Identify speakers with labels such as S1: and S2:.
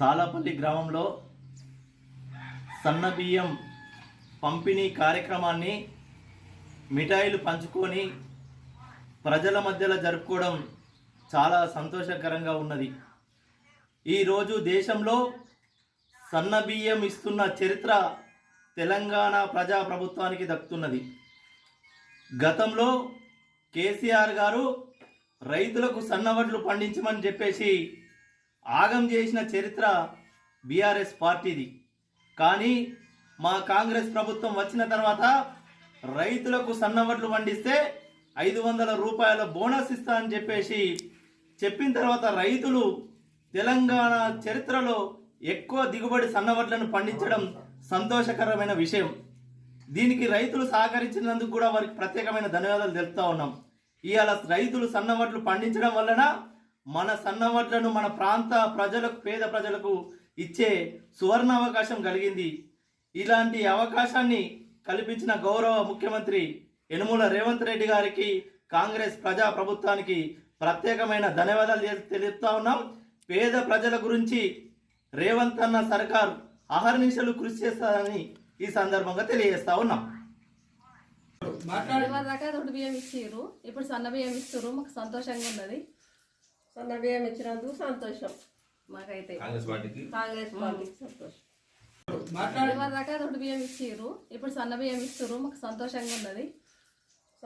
S1: తాళపల్లి గ్రామంలో సన్నబియ్యం పంపిణీ కార్యక్రమాన్ని మిఠాయిలు పంచుకొని ప్రజల మధ్యలో జరుపుకోవడం చాలా సంతోషకరంగా ఉన్నది. ఈరోజు దేశంలో సన్నబియ్యం ఇస్తున్న చరిత్ర తెలంగాణ ప్రజా ప్రభుత్వానికి దక్కుతున్నది. గతంలో కేసీఆర్ గారు రైతులకు సన్నవడ్లు పండించమని చెప్పేసి ఆగం చేసిన చరిత్ర బీఆర్ఎస్ పార్టీది. కానీ మా కాంగ్రెస్ ప్రభుత్వం వచ్చిన తర్వాత రైతులకు సన్నవడ్లు పండిస్తే ఐదు వందల రూపాయల బోనస్ ఇస్తా అని చెప్పేసి చెప్పిన తర్వాత రైతులు తెలంగాణ చరిత్రలో ఎక్కువ దిగుబడి సన్నవడ్లను పండించడం సంతోషకరమైన విషయం. దీనికి రైతులు సహకరించినందుకు కూడా వారికి ప్రత్యేకమైన ధన్యవాదాలు తెలుపుతా ఉన్నాం. ఇవాళ రైతులు సన్నవడ్లు పండించడం వలన మన సన్నవడ్లను మన ప్రాంత ప్రజలకు పేద ప్రజలకు ఇచ్చే సువర్ణ అవకాశం కలిగింది. ఇలాంటి అవకాశాన్ని కల్పించిన గౌరవ ముఖ్యమంత్రి యనుమల రేవంత్ రెడ్డి గారికి కాంగ్రెస్ ప్రజా ప్రభుత్వానికి ప్రత్యేకమైన ధన్యవాదాలు తెలు- తెలుపుతా ఉన్నాం. పేద ప్రజల గురించి రేవంత్ అన్న సర్కార్ అహర్నిశలు కృషి చేస్తారని ఈ సందర్భంగా తెలియజేస్తా ఉన్నాం.
S2: ఇవాళ దాకా దొడ్డు బియ్యం ఇచ్చిర్రు. ఇప్పుడు సన్న బియ్యం ఇస్తుర్రు. మాకు సంతోషంగా ఉన్నది.
S3: సన్న బియ్యం ఇచ్చినందుకు సంతోషం.
S2: మాకైతే
S4: కాంగ్రెస్ పార్టీకి?
S3: కాంగ్రెస్ పార్టీకి సంతోషం.
S2: ఇవాళ దాకా బియ్యం ఇచ్చిర్రు. ఇప్పుడు సన్న బియ్యం ఇస్తుర్రు. మాకు సంతోషంగా ఉన్నది.